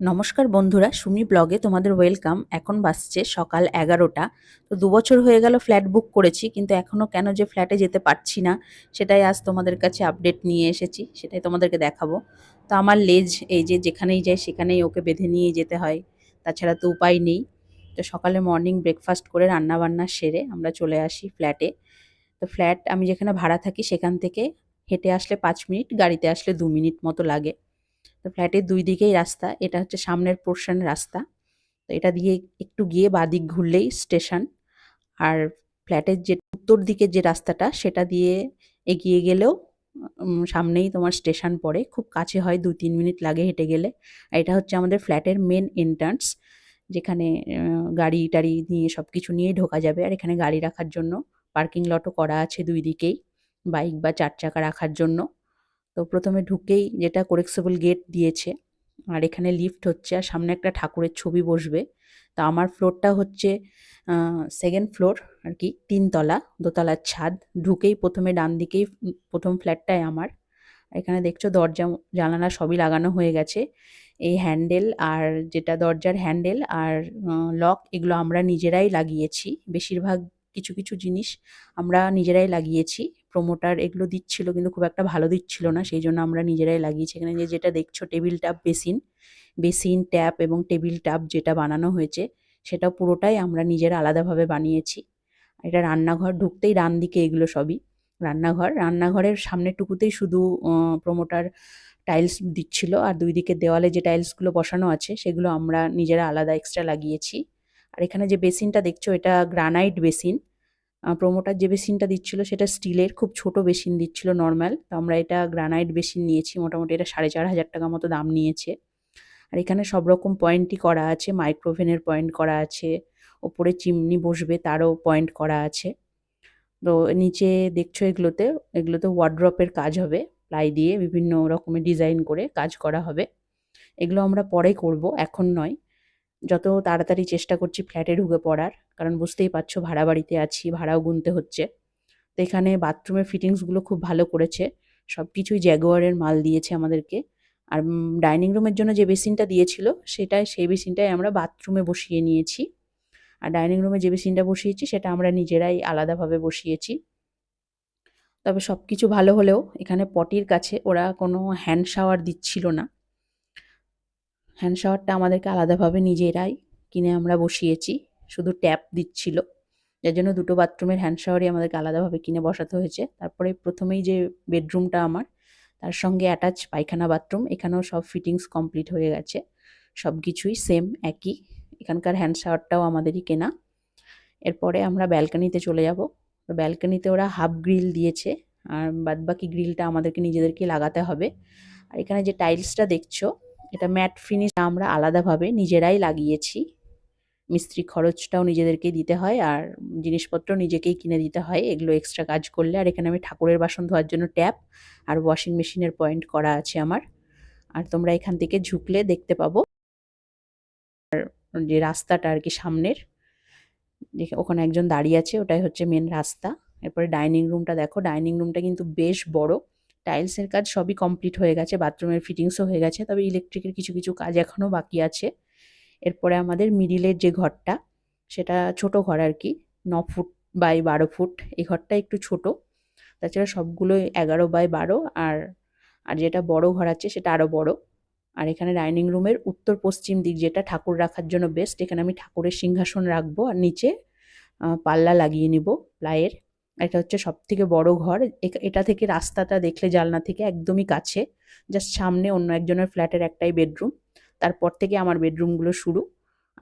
নমস্কার বন্ধুরা, সুমি ব্লগে তোমাদের ওয়েলকাম। এখন বাসছে সকাল এগারোটা। তো দু বছর হয়ে গেল ফ্ল্যাট বুক করেছি, কিন্তু এখনও কেন যে ফ্ল্যাটে যেতে পারছি না, সেটাই আজ তোমাদের কাছে আপডেট নিয়ে এসেছি, সেটাই তোমাদেরকে দেখাবো। তো আমার লেজ, এই যে যেখানেই যাই সেখানেই ওকে বেঁধে নিয়ে যেতে হয়, তাছাড়া তো উপায় নেই। তো সকালে মর্নিং ব্রেকফাস্ট করে রান্না বান্না সেরে আমরা চলে আসি ফ্ল্যাটে। তো ফ্ল্যাট আমি যেখানে ভাড়া থাকি সেখান থেকে হেঁটে আসলে পাঁচ মিনিট, গাড়িতে আসলে দু মিনিট মতো লাগে। তো ফ্ল্যাটের দুই দিকেই রাস্তা, এটা হচ্ছে সামনের পোর্শন রাস্তা। তো এটা দিয়ে একটু গিয়ে বাদিক ঘুরলেই স্টেশন আর ফ্ল্যাটের যে উত্তর দিকের যে রাস্তাটা, সেটা দিয়ে এগিয়ে গেলেও সামনেই তোমার স্টেশন পড়ে। খুব কাছে হয় দু তিন মিনিট লাগে হেঁটে গেলে। এটা হচ্ছে আমাদের ফ্ল্যাটের মেন এন্ট্রান্স যেখানে গাড়ি টাড়ি নিয়ে সব কিছু নিয়েই ঢোকা যাবে। আর এখানে গাড়ি রাখার জন্য পার্কিং লটও করা আছে দুই দিকেই। বাইক বা চার চাকা রাখার জন্য। তো প্রথমে ঢুকেই যেটা কোরেক্সেবল গেট দিয়েছে, আর এখানে লিফট হচ্ছে, আর সামনে একটা ঠাকুরের ছবি বসবে। তো আমার ফ্লোরটা হচ্ছে সেকেন্ড ফ্লোর আর কি, তিনতলা, দোতলার ছাদ। ঢুকেই প্রথমে ডান দিকেই, প্রথম ফ্ল্যাটটাই আমার। এখানে দেখছ দরজা, জানালা সবই লাগানো হয়ে গেছে। এই হ্যান্ডেল আর যেটা দরজার হ্যান্ডেল আর লক এগুলো আমরা নিজেরাই লাগিয়েছি। বেশিরভাগ কিছু কিছু জিনিস আমরা নিজেরাই লাগিয়েছি। প্রোমোটার এগুলো দিচ্ছিল কিন্তু খুব একটা ভালো দিচ্ছিল না, সেই জন্য আমরা নিজেরাই লাগিয়েছি। এখানে যে, যেটা দেখছ table tap basin basin tap এবং টেবিল ট্যাপ যেটা বানানো হয়েছে সেটা পুরোটাই আমরা নিজেরা আলাদাভাবে বানিয়েছি। এটা রান্নাঘর, ঢুকতেই ডান দিকে এগুলো সবই, রান্নাঘর। রান্নাঘরের সামনেটুকুতেই শুধু প্রোমোটার টাইলস দিচ্ছিল। আর দুই দিকে দেওয়ালে যে টাইলসগুলো বসানো আছে, সেগুলো আমরা নিজেরা আলাদা এক্সট্রা লাগিয়েছি। আর এখানে যে বেসিনটা দেখছ, এটা গ্রানাইট বেসিন। প্রোমোটার যে বেসিনটা দিচ্ছিল, সেটা স্টিলের, খুব ছোট বেসিন দিচ্ছিল নর্মাল। তো আমরা এটা গ্রানাইট বেসিন নিয়েছি, মোটামুটি এটা সাড়ে চার হাজার টাকা মতো দাম নিয়েছে। আর এখানে সব রকম পয়েন্টই করা আছে মাইক্রোভেনের পয়েন্ট করা আছে, ওপরে চিমনি বসবে তারও পয়েন্ট করা আছে। তো নিচে দেখছ এগুলোতে এগুলোতে ওয়ার্ড্রপের কাজ হবে, প্লাই দিয়ে বিভিন্ন রকমের ডিজাইন করে কাজ করা হবে। এগুলো আমরা পরে করব, এখন নয়। যত তাড়াতাড়ি চেষ্টা করছি ফ্ল্যাটে ঢুকে পড়ার, কারণ বুঝতেই পারছ ভাড়া বাড়িতে আছি, ভাড়াও গুনতে হচ্ছে। তো এখানে বাথরুমের ফিটিংসগুলো খুব ভালো করেছে সব কিছুই জ্যাগুয়ারের মাল দিয়েছে আমাদেরকে। আর ডাইনিং রুমের জন্য যে বেসিনটা দিয়েছিল, সেটাই, সেই বেসিনটাই আমরা বাথরুমে বসিয়ে নিয়েছি। আর ডাইনিং রুমে যে বেসিনটা বসিয়েছি, সেটা আমরা নিজেরাই আলাদাভাবে বসিয়েছি। তবে সব কিছু ভালো হলেও এখানে পটির কাছে ওরা কোনো হ্যান্ড শাওয়ার দিচ্ছিল না। হ্যান্ড শাওয়ারটা আমাদেরকে আলাদাভাবে নিজেরাই কিনে আমরা বসিয়েছি, শুধু ট্যাপ দিচ্ছিল। যার জন্য দুটো বাথরুমের হ্যান্ড শাওয়ারই আমাদেরকে আলাদাভাবে কিনে বসাতে হয়েছে। তারপরে প্রথমেই যে বেডরুমটা আমার, তার সঙ্গে অ্যাটাচ পায়খানা বাথরুম এখানেও সব ফিটিংস কমপ্লিট হয়ে গেছে। সব কিছুই সেম একই। এখানকার হ্যান্ড শাওয়ারটাও আমাদেরই কেনা। এরপরে আমরা ব্যালকানিতে চলে যাব। তো ব্যালকানিতে ওরা হাফ গ্রিল দিয়েছে, আর বাদবাকি গ্রিলটা আমাদেরকে নিজেদেরকে লাগাতে হবে। আর এখানে যে টাইলসটা দেখছ এটা ম্যাট ফিনিশ আমরা আলাদাভাবে নিজেরাই লাগিয়েছি। মিস্ত্রি খরচটাও নিজেদেরকে দিতে হয় আর জিনিসপত্র নিজেকেই কিনে দিতে হয়। এগুলো এক্সট্রা কাজ করলে আর এখানে আমি ঠাকুরের বাসন ধোয়ার জন্য ট্যাপ আর ওয়াশিং মেশিনের পয়েন্ট করা আছে আমার। আর তোমরা এখান থেকে ঝুঁকলে দেখতে পাবো। আর যে রাস্তাটা আর কি সামনের ওখানে একজন দাঁড়িয়ে আছে, ওটাই হচ্ছে মেন রাস্তা। এরপরে ডাইনিং রুমটা দেখো ডাইনিং রুমটা কিন্তু বেশ বড়। টাইলসের কাজ সবই কমপ্লিট হয়ে গেছে বাথরুমের ফিটিংসও হয়ে গেছে, তবে ইলেকট্রিকের কিছু কিছু কাজ এখনও বাকি আছে। এরপরে আমাদের মিডিলের যে ঘরটা, সেটা ছোট ঘর আর কি, ন ফুট বাই বারো ফুট, এই ঘরটা একটু ছোট। তাছাড়া সবগুলোই এগারো বাই বারো, আর আর যেটা বড় ঘর আছে সেটা আরও বড়। আর এখানে ডাইনিং রুমের উত্তর পশ্চিম দিক যেটা ঠাকুর রাখার জন্য বেস্ট এখানে আমি ঠাকুরের সিংহাসন রাখব, আর নিচে পাল্লা লাগিয়ে নিব প্লাইয়ের এটা হচ্ছে সব থেকে বড় ঘর। এটা থেকে রাস্তাটা দেখলে জানলা থেকে একদমই কাছে। জাস্ট সামনে অন্য একজনের ফ্ল্যাটের একটাই বেডরুম। তারপর থেকে আমার বেডরুমগুলো শুরু।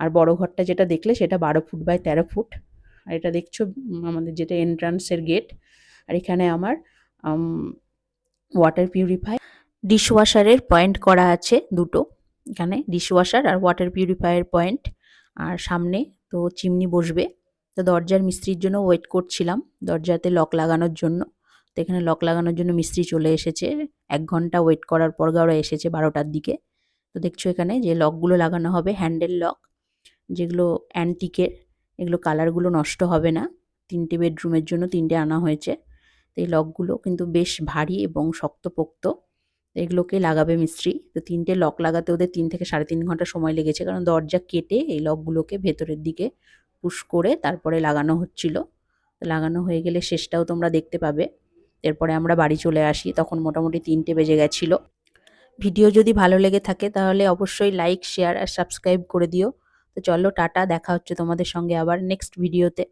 আর বড় ঘরটা যেটা দেখলে সেটা বারো ফুট বাই তেরো ফুট। আর এটা দেখছ আমাদের যেটা এন্ট্রান্সের গেট। আর এখানে আমার ওয়াটার পিউরিফাই ডিশওয়াশারের পয়েন্ট করা আছে দুটো। এখানে ডিশওয়াশার আর ওয়াটার পিউরিফায়ার পয়েন্ট। আর সামনে তো চিমনি বসবে। তো দরজার মিস্ত্রির জন্য ওয়েট করছিলাম, দরজাতে লক লাগানোর জন্য। তো এখানে লক লাগানোর জন্য মিস্ত্রি চলে এসেছে। এক ঘণ্টা ওয়েট করার পর ওরা এসেছে বারোটার দিকে। তো দেখছ এখানে যে লকগুলো লাগানো হবে হ্যান্ডেল লক যেগুলো অ্যান্টিকের এগুলো কালারগুলো নষ্ট হবে না। তিনটে বেডরুমের জন্য তিনটে আনা হয়েছে। তো এই লকগুলো কিন্তু বেশ ভারী এবং শক্তপোক্ত। এগুলোকে লাগাবে মিস্ত্রি। তো তিনটে লক লাগাতে ওদের তিন থেকে সাড়ে তিন ঘণ্টা সময় লেগেছে, কারণ দরজা কেটে এই লকগুলোকে ভেতরের দিকে পুশ করে তারপরে লাগানো হচ্ছিল। লাগানো হয়ে গেলে শেষটাও তোমরা দেখতে পাবে। এরপরে আমরা বাড়ি চলে আসি, তখন মোটামুটি তিনটে বেজে গেছিল। ভিডিও যদি ভালো লেগে থাকে তাহলে অবশ্যই লাইক শেয়ার আর সাবস্ক্রাইব করে দিও। তো চলো টাটা, দেখা হচ্ছে তোমাদের সঙ্গে আবার নেক্সট ভিডিওতে